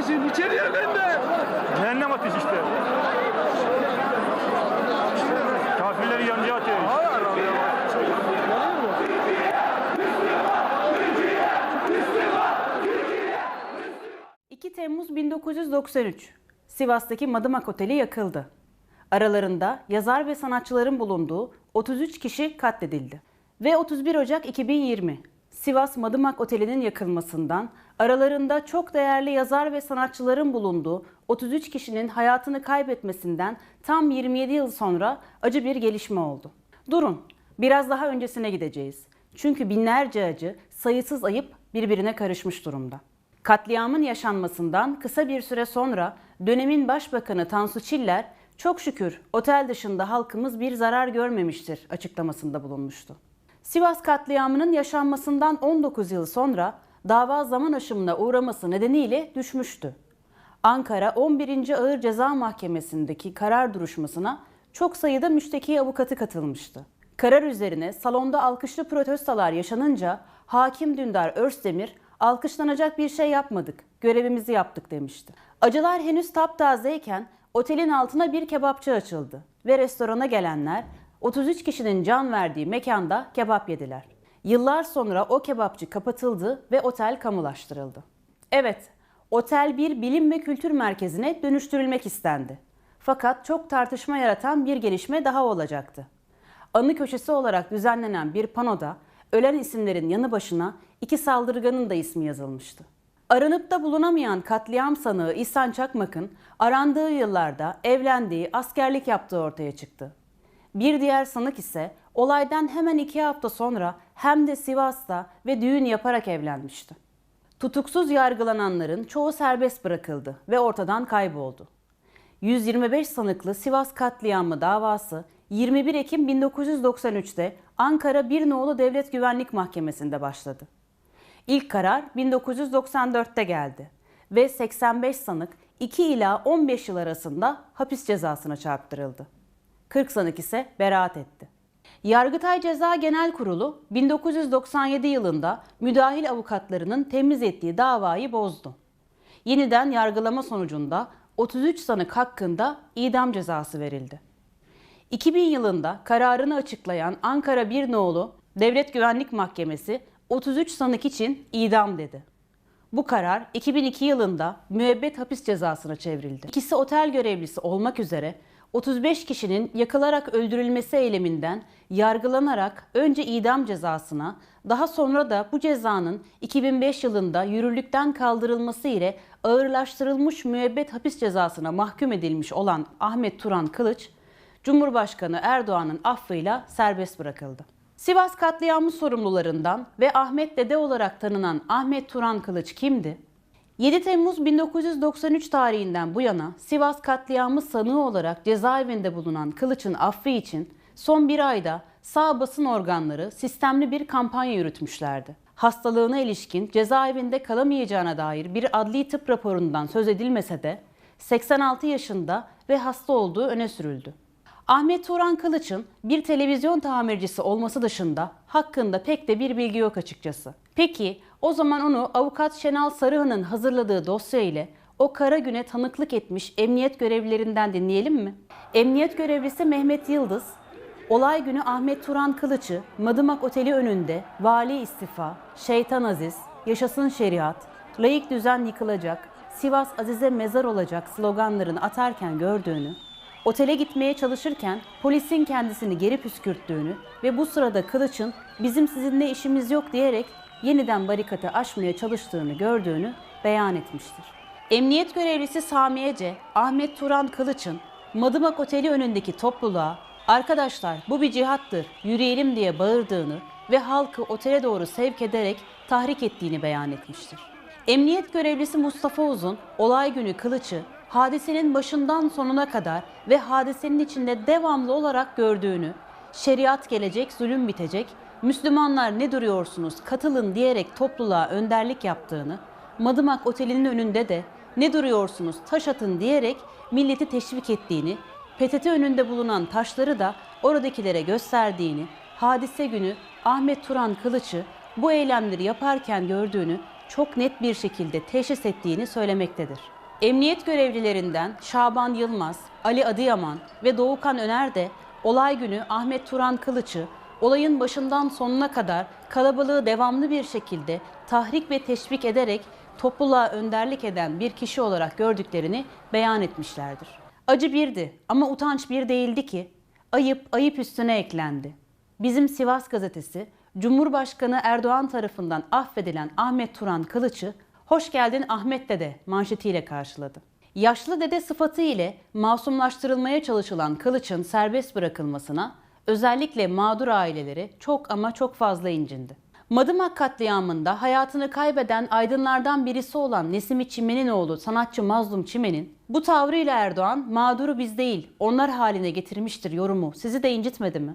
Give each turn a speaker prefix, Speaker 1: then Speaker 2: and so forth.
Speaker 1: ateşin içeriye gönder.
Speaker 2: Cehennem ateşi işte. Kafirleri yancı ateş.
Speaker 3: 2 Temmuz 1993. Sivas'taki Madımak Oteli yakıldı. Aralarında yazar ve sanatçıların bulunduğu 33 kişi katledildi. Ve 31 Ocak 2020. Sivas Madımak Oteli'nin yakılmasından aralarında çok değerli yazar ve sanatçıların bulunduğu 33 kişinin hayatını kaybetmesinden tam 27 yıl sonra acı bir gelişme oldu. Durun, biraz daha öncesine gideceğiz. Çünkü binlerce acı, sayısız ayıp birbirine karışmış durumda. Katliamın yaşanmasından kısa bir süre sonra dönemin başbakanı Tansu Çiller çok şükür otel dışında halkımız bir zarar görmemiştir açıklamasında bulunmuştu. Sivas katliamının yaşanmasından 19 yıl sonra dava zaman aşımına uğraması nedeniyle düşmüştü. Ankara 11. Ağır Ceza Mahkemesi'ndeki karar duruşmasına çok sayıda müşteki avukatı katılmıştı. Karar üzerine salonda alkışlı protestolar yaşanınca hakim Dündar Örsdemir alkışlanacak bir şey yapmadık, görevimizi yaptık demişti. Acılar henüz taptazeyken otelin altına bir kebapçı açıldı ve restorana gelenler 33 kişinin can verdiği mekanda kebap yediler. Yıllar sonra o kebapçı kapatıldı ve otel kamulaştırıldı. Evet, otel bir bilim ve kültür merkezine dönüştürülmek istendi. Fakat çok tartışma yaratan bir gelişme daha olacaktı. Anı köşesi olarak düzenlenen bir panoda ölen isimlerin yanı başına iki saldırganın da ismi yazılmıştı. Aranıp da bulunamayan katliam sanığı İhsan Çakmak'ın arandığı yıllarda evlendiği, askerlik yaptığı ortaya çıktı. Bir diğer sanık ise olaydan hemen iki hafta sonra hem de Sivas'ta ve düğün yaparak evlenmişti. Tutuksuz yargılananların çoğu serbest bırakıldı ve ortadan kayboldu. 125 sanıklı Sivas katliamı davası 21 Ekim 1993'te Ankara Birnoğlu Devlet Güvenlik Mahkemesi'nde başladı. İlk karar 1994'te geldi ve 85 sanık 2 ila 15 yıl arasında hapis cezasına çarptırıldı. 40 sanık ise beraat etti. Yargıtay Ceza Genel Kurulu 1997 yılında müdahil avukatlarının temiz ettiği davayı bozdu. Yeniden yargılama sonucunda 33 sanık hakkında idam cezası verildi. 2000 yılında kararını açıklayan Ankara Birnoğlu Devlet Güvenlik Mahkemesi 33 sanık için idam dedi. Bu karar 2002 yılında müebbet hapis cezasına çevrildi. İkisi otel görevlisi olmak üzere 35 kişinin yakılarak öldürülmesi eyleminden yargılanarak önce idam cezasına, daha sonra da bu cezanın 2005 yılında yürürlükten kaldırılması ile ağırlaştırılmış müebbet hapis cezasına mahkum edilmiş olan Ahmet Turan Kılıç, Cumhurbaşkanı Erdoğan'ın affıyla serbest bırakıldı. Sivas katliamı sorumlularından ve Ahmet Dede olarak tanınan Ahmet Turan Kılıç kimdi? 7 Temmuz 1993 tarihinden bu yana Sivas katliamı sanığı olarak cezaevinde bulunan Kılıç'ın affı için son bir ayda sağ basın organları sistemli bir kampanya yürütmüşlerdi. Hastalığına ilişkin cezaevinde kalamayacağına dair bir adli tıp raporundan söz edilmese de 86 yaşında ve hasta olduğu öne sürüldü. Ahmet Turan Kılıç'ın bir televizyon tamircisi olması dışında hakkında pek de bir bilgi yok açıkçası. Peki o zaman onu avukat Şenal Sarıhan'ın hazırladığı dosya ile o kara güne tanıklık etmiş emniyet görevlilerinden dinleyelim mi? Emniyet görevlisi Mehmet Yıldız, olay günü Ahmet Turan Kılıç'ı Madımak Oteli önünde vali istifa, şeytan aziz, yaşasın şeriat, layık düzen yıkılacak, Sivas Azize mezar olacak sloganlarını atarken gördüğünü, Otele gitmeye çalışırken polisin kendisini geri püskürttüğünü ve bu sırada Kılıç'ın bizim sizinle işimiz yok diyerek yeniden barikatı aşmaya çalıştığını gördüğünü beyan etmiştir. Emniyet görevlisi Sami Ece, Ahmet Turan Kılıç'ın Madımak Oteli önündeki topluluğa arkadaşlar bu bir cihattır yürüyelim diye bağırdığını ve halkı otele doğru sevk ederek tahrik ettiğini beyan etmiştir. Emniyet görevlisi Mustafa Uzun olay günü Kılıç'ı hadisenin başından sonuna kadar ve hadisenin içinde devamlı olarak gördüğünü, şeriat gelecek, zulüm bitecek, Müslümanlar ne duruyorsunuz katılın diyerek topluluğa önderlik yaptığını, Madımak Oteli'nin önünde de ne duruyorsunuz taş atın diyerek milleti teşvik ettiğini, PTT önünde bulunan taşları da oradakilere gösterdiğini, hadise günü Ahmet Turan Kılıç'ı bu eylemleri yaparken gördüğünü çok net bir şekilde teşhis ettiğini söylemektedir. Emniyet görevlilerinden Şaban Yılmaz, Ali Adıyaman ve Doğukan Öner de olay günü Ahmet Turan Kılıç'ı olayın başından sonuna kadar kalabalığı devamlı bir şekilde tahrik ve teşvik ederek topluluğa önderlik eden bir kişi olarak gördüklerini beyan etmişlerdir. Acı birdi ama utanç bir değildi ki ayıp ayıp üstüne eklendi. Bizim Sivas gazetesi Cumhurbaşkanı Erdoğan tarafından affedilen Ahmet Turan Kılıç'ı hoş geldin Ahmet dede manşetiyle karşıladı. Yaşlı dede sıfatı ile masumlaştırılmaya çalışılan Kılıç'ın serbest bırakılmasına özellikle mağdur aileleri çok ama çok fazla incindi. Madımak katliamında hayatını kaybeden aydınlardan birisi olan Nesimi Çimen'in oğlu sanatçı Mazlum Çimen'in bu tavrıyla Erdoğan mağduru biz değil onlar haline getirmiştir yorumu sizi de incitmedi mi?